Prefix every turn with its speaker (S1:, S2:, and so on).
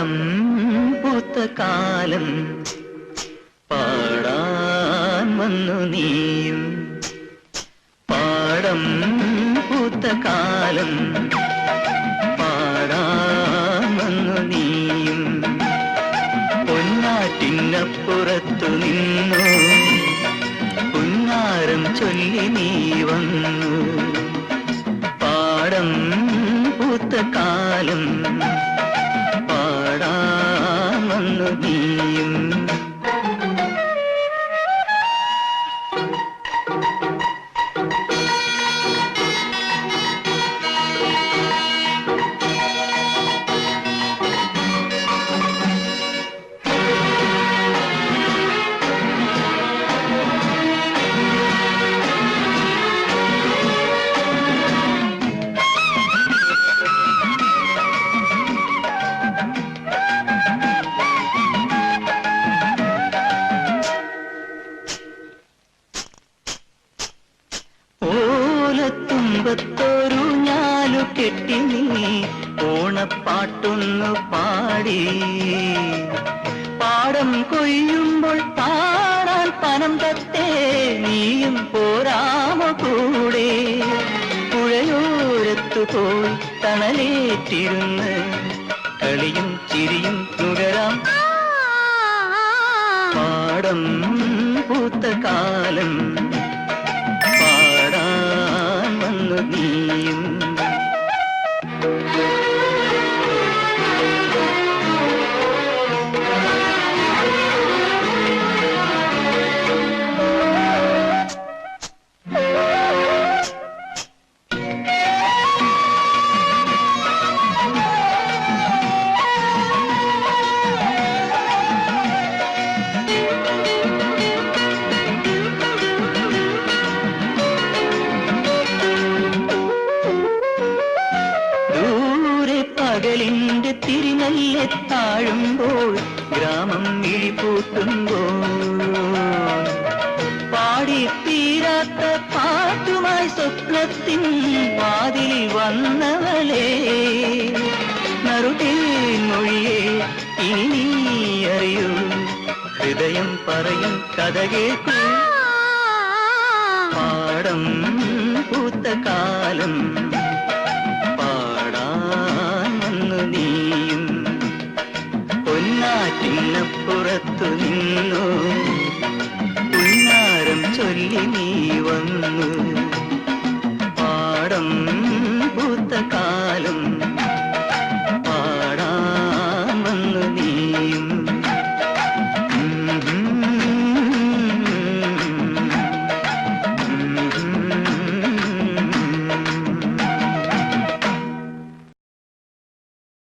S1: പാടം പൂത്ത കാലം പാടാൻ വന്നു നീയും. പാടം പൂത്ത കാലം പാടാൻ വന്നു നീയും. പൊന്നാറ്റിനപ്പുറത്തു നിന്നു. പുന്നാരം ചൊല്ലി നീ വന്നു. പാടം പൂത്ത കാലം ഓലത്തുമ്പത്തൊരു ഞാലു കെട്ടി നീ ഓണപ്പാട്ടൊന്നു പാടി. പാടം കൊയ്യുമ്പോൾ പാടാൻ പനം തത്തേ നീയും പോരാമ കൂടെ. പുഴയോരത്തു പോയി തണലേറ്റിരുന്ന് കളിയും ചിരിയും നുകരാം. പാടം പൂത്ത കാലം Thank you. പകലിന്റെ തിരിനല്ലെ താഴുമ്പോൾ ഗ്രാമം മിഴിപൂട്ടുമ്പോൾ പാടി തീരാത്ത പാട്ടുമായി സ്വപ്നത്തിൻ വാതിൽ വന്നവളെ നറുകേ മൊഴിയെ ഇനി അറിയൂ. ഹൃദയം പറയും കഥ കേൾക്കൂ. പാടം പൂത്ത കാലം പൊന്നാറ്റിനപ്പുറത്തു നിന്നു.